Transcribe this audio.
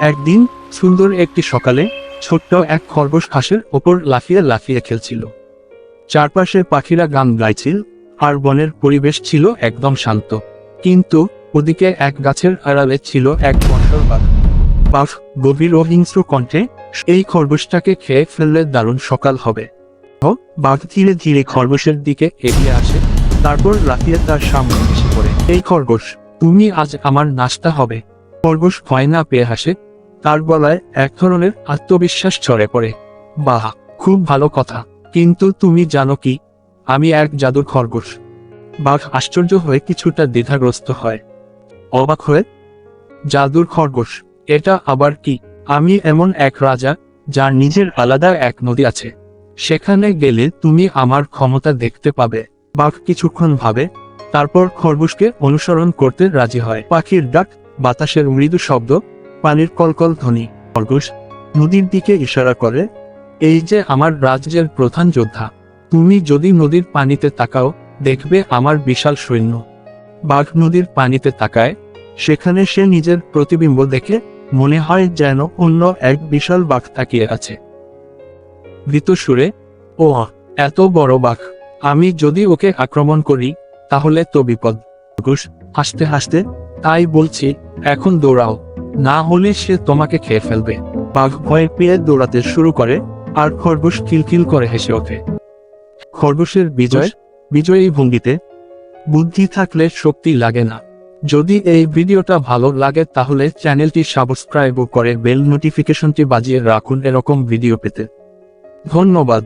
একদিন সুন্দর একটি সকালে ছোট্ট এক খরগোশ ঘাসের ওপর লাফিয়ে লাফিয়ে খেলছিল। চারপাশে পাখিরা গান গাইছিল আর বনের পরিবেশ ছিল একদম শান্ত। কিন্তু ওদিকে এক গাছের আড়ালে ছিল এক বর্ষার বাঘ গভীর ও হিংস্র কণ্ঠে এই খরগোশটাকে খেয়ে ফেললে দারুণ সকাল হবে। বাঘ ধীরে ধীরে খরগোশের দিকে এগিয়ে আসে, তারপর লাফিয়ে তার সামনে এসে পড়ে। এই খরগোশ, তুমি আজ আমার নাস্তা হবে। খরগোশ ভয় না পেয়ে হাসে। তার গলায় এক ধরনের আত্মবিশ্বাস ছড়ে পড়ে। বাহ, খুব ভালো কথা। কিন্তু তুমি জানো কি? আমি এক জাদুর খরগোশ। বাঘ আশ্চর্য হয়ে কিছুটা দ্বিধাগ্রস্ত হয়। অবাক হয়ে, জাদুর খরগোশ, এটা আবার কি? আমি এমন এক রাজা যার নিজের আলাদা এক নদী আছে। সেখানে গেলে তুমি আমার ক্ষমতা দেখতে পাবে। বাঘ কিছুক্ষণ ভাবে, তারপর খরগোশকে অনুসরণ করতে রাজি হয়। পাখির ডাক, বাতাসের মৃদু শব্দ পানির কলকল ধ্বনি। খরগোশ নদীর দিকে ইশারা করে, এই যে আমার রাজ্যের প্রধান যোদ্ধা, তুমি যদি নদীর পানিতে তাকাও, দেখবে আমার বিশাল সৈন্য। বাঘ নদীর পানিতে তাকায়, সেখানে সে নিজের প্রতিবিম্ব দেখে মনে হয় যেন অন্য এক বিশাল বাঘ তাকিয়ে আছে। ভীত সুরে ও এত বড় বাঘ, আমি যদি ওকে আক্রমণ করি, তাহলে তো বিপদ। হাসতে হাসতে, তাই বলছি, এখন দৌড়াও। না হলে সে তোমাকে খেয়ে ফেলবে। বাঘ ভয় পেয়ে দৌড়াতে শুরু করে, আর খরগোশ কিলকিল করে হেসে ওঠে। খরগোশের বিজয়, বিজয়ী ভঙ্গিতে, বুদ্ধি থাকলে শক্তি লাগে না। যদি এই ভিডিওটা ভালো লাগে তাহলে চ্যানেলটি সাবস্ক্রাইব করে বেল নোটিফিকেশনটি বাজিয়ে রাখুন এরকম ভিডিও পেতে। ধন্যবাদ।